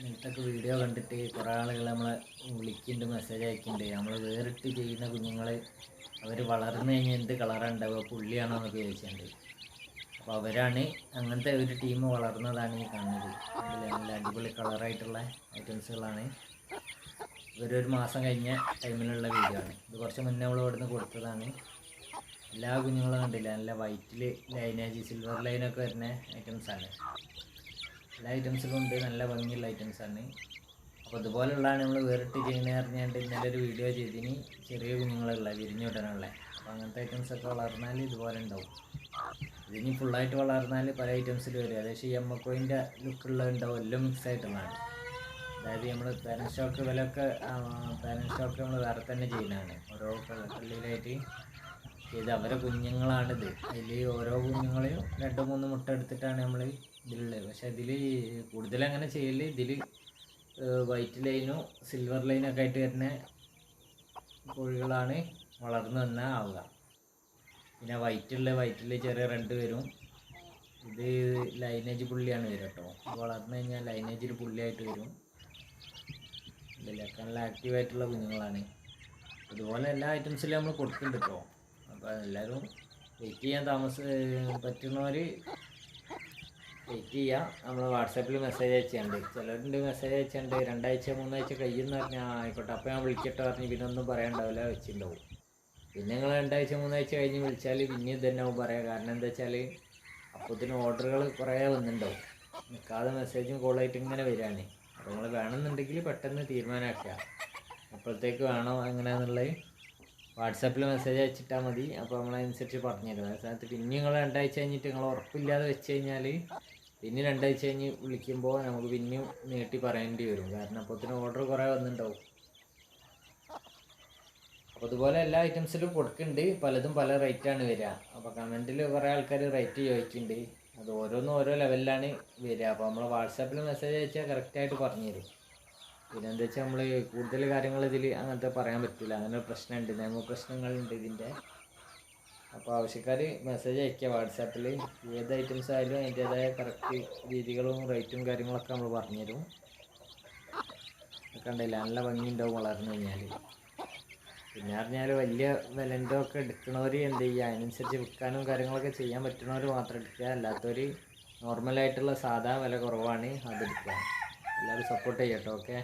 ഇന്നത്തെ വീഡിയോ കണ്ടിട്ട് കുറേ ആളുകൾ നമ്മളെ വിളിക്കുന്നുണ്ട് മെസ്സേജ് അയക്കുന്നുണ്ട് നമ്മൾ വേറിട്ട് ചെയ്യുന്ന കുഞ്ഞുങ്ങൾ അവർ വളർന്നു കഴിഞ്ഞാൽ എന്ത് കളറാണ് ഉണ്ടാവുക പുള്ളിയാണോ എന്നൊക്കെ ചോദിച്ചിട്ടുണ്ട്. അപ്പോൾ അവരാണ് അങ്ങനത്തെ ഒരു ടീം വളർന്നതാണ് ഈ കാണുന്നത്? നല്ല അടിപൊളി കളറായിട്ടുള്ള ഐറ്റംസുകളാണ് ഇവരൊരു മാസം കഴിഞ്ഞ ടൈമിലുള്ള വീഡിയോ ആണ്. ഇത് കുറച്ച് മുന്നേ നമ്മൾ ഇവിടുന്ന് കൊടുത്തതാണ്. എല്ലാ കുഞ്ഞുങ്ങളും കണ്ടില്ല? നല്ല വൈറ്റിൽ ലൈനേജ് സിൽവർ ലൈനൊക്കെ വരുന്ന ഐറ്റംസാണ് എല്ലാ ഐറ്റംസിലും ഉണ്ട് നല്ല ഭംഗിയുള്ള ഐറ്റംസാണ് അപ്പോൾ ഇതുപോലുള്ളതാണ് നമ്മൾ വേറിട്ട് ചെയ്യുന്നത് പറഞ്ഞാണ്ട് ഇന്നലെ ഒരു വീഡിയോ ചെയ്തിന്. ചെറിയ കുഞ്ഞുങ്ങളുള്ള വിരിഞ്ഞുവിടാനുള്ള. അപ്പോൾ അങ്ങനത്തെ ഐറ്റംസ് ഒക്കെ വളർന്നാൽ ഇതുപോലെ ഉണ്ടാവും. ഇതിനി ഫുള്ളായിട്ട് വളർന്നാൽ പല ഐറ്റംസിൽ വരും. ഏകദേശം ഈ എമ്മക്കോയിന്റെ ലുക്കുള്ള ഉണ്ടാവും എല്ലാം മിക്സ് ആയിട്ടുള്ളതാണ്. അതായത് നമ്മൾ പാരൻ സ്റ്റോക്ക് വിലയൊക്കെ പാരൻ സ്റ്റോക്ക് നമ്മൾ വേറെ തന്നെ ചെയ്യുന്നതാണ്. ഓരോ പള്ളിയിലായിട്ട് ചെയ്ത് അവരെ കുഞ്ഞുങ്ങളാണിത്. അതിൽ ഓരോ കുഞ്ഞുങ്ങളെയും രണ്ട് മൂന്ന് മുട്ട എടുത്തിട്ടാണ് നമ്മൾ ഇതിലുള്ളത്. പക്ഷെ ഇതിൽ കൂടുതൽ അങ്ങനെ ചെയ്യൽ ഇതിൽ വൈറ്റ് ലൈനോ സിൽവർ ലൈനൊക്കെ ആയിട്ട് വരുന്ന കോഴികളാണ് വളർന്നു വന്നാൽ ആവുക. പിന്നെ വൈറ്റുള്ള വൈറ്റിൽ ചെറിയ റെഡ് വരും. ഇത് ലൈനേജ് പുള്ളിയാണ് വരും കേട്ടോ. വളർന്നു കഴിഞ്ഞാൽ ലൈനേജിൽ പുള്ളിയായിട്ട് വരും. ഇതിലൊക്കെ നല്ല ആക്റ്റീവായിട്ടുള്ള കുഞ്ഞുങ്ങളാണ്. ഇതുപോലെ എല്ലാ ഐറ്റംസിലും നമ്മൾ കൊടുക്കുന്നുണ്ട് കേട്ടോ. അപ്പോൾ എല്ലാവരും വെയിറ്റ് ചെയ്യാൻ താമസ പറ്റുന്നവർ വെയിറ്റ് ചെയ്യുക നമ്മൾ വാട്സാപ്പിൽ മെസ്സേജ് അയച്ചുണ്ട് ചിലരുണ്ട് മെസ്സേജ് അയച്ചുണ്ട് രണ്ടാഴ്ച മൂന്നാഴ്ച കഴിയുമെന്ന് പറഞ്ഞാൽ ആയിക്കോട്ടെ. അപ്പോൾ ഞാൻ വിളിക്കട്ടെ പറഞ്ഞ് പിന്നെ ഒന്നും പറയാണ്ടാവില്ല വെച്ചിട്ടുണ്ടാവും പിന്നെ നിങ്ങൾ രണ്ടാഴ്ച മൂന്നാഴ്ച കഴിഞ്ഞ് വിളിച്ചാൽ പിന്നെ ഇതന്നെ തന്നെ ആവും പറയാം. കാരണം എന്താ വെച്ചാൽ അപ്പോഴത്തേന് ഓർഡറുകൾ കുറേ വന്നിട്ടുണ്ടാവും നിൽക്കാതെ മെസ്സേജും കോളായിട്ട് ഇങ്ങനെ വരികയാണ് അപ്പോൾ നിങ്ങൾ വേണമെന്നുണ്ടെങ്കിൽ പെട്ടെന്ന് തീരുമാനമാക്കുക എപ്പോഴത്തേക്ക് വേണോ എങ്ങനെയാണെന്നുള്ളത് വാട്സാപ്പിൽ മെസ്സേജ് അയച്ചിട്ടാൽ മതി. അപ്പോൾ നമ്മളതനുസരിച്ച് പറഞ്ഞുതരും. അതേ സമയത്ത് പിന്നെ നിങ്ങൾ രണ്ടാഴ്ച കഴിഞ്ഞിട്ട് നിങ്ങൾ ഉറപ്പില്ലാതെ വെച്ച് കഴിഞ്ഞാൽ പിന്നെ രണ്ടാഴ്ച കഴിഞ്ഞ് വിളിക്കുമ്പോൾ നമുക്ക് പിന്നെയും നീട്ടി പറയേണ്ടി വരും. കാരണം അപ്പോഴത്തേന് ഓർഡർ കുറേ വന്നിട്ടുണ്ടാവും അപ്പോൾ അതുപോലെ എല്ലാ ഐറ്റംസിലും കൊടുക്കുന്നുണ്ട് പലതും പല റേറ്റാണ് വരിക അപ്പോൾ കമന്റിൽ കുറേ ആൾക്കാർ റേറ്റ് ചോദിക്കുന്നുണ്ട് അത് ഓരോന്നും ഓരോ ലെവലിലാണ് വരിക അപ്പോൾ നമ്മൾ വാട്സാപ്പിൽ മെസ്സേജ് അയച്ചാൽ കറക്റ്റായിട്ട് പറഞ്ഞു തരും പിന്നെ എന്താ വെച്ചാൽ നമ്മൾ കൂടുതൽ കാര്യങ്ങൾ ഇതിൽ അങ്ങനത്തെ പറയാൻ പറ്റില്ല അങ്ങനെ പ്രശ്നമുണ്ട് നിയമ പ്രശ്നങ്ങളുണ്ട് ഇതിന്റെ അപ്പോൾ ആവശ്യക്കാർ മെസ്സേജ് അയക്കുക വാട്സാപ്പിൽ ഏത് ഐറ്റംസ് ആയാലും അതിന്റേതായ കറക്റ്റ് രീതികളും റേറ്റും കാര്യങ്ങളൊക്കെ നമ്മൾ പറഞ്ഞുതരും കണ്ടില്ല? നല്ല ഭംഗി ഉണ്ടാവും വളർന്നു കഴിഞ്ഞാൽ പിന്നെ പറഞ്ഞാൽ വലിയ വിലന്റെ ഒക്കെ എടുക്കണവർ എന്ത് ചെയ്യുക അതിനനുസരിച്ച് വിൽക്കാനും കാര്യങ്ങളൊക്കെ ചെയ്യാൻ പറ്റുന്നവർ മാത്രം എടുക്കുക. അല്ലാത്തവർ നോർമലായിട്ടുള്ള സാധാ വില കുറവാണ് അതെടുക്കുക എല്ലാവരും സപ്പോർട്ട് ചെയ്യട്ടോ ഓക്കെ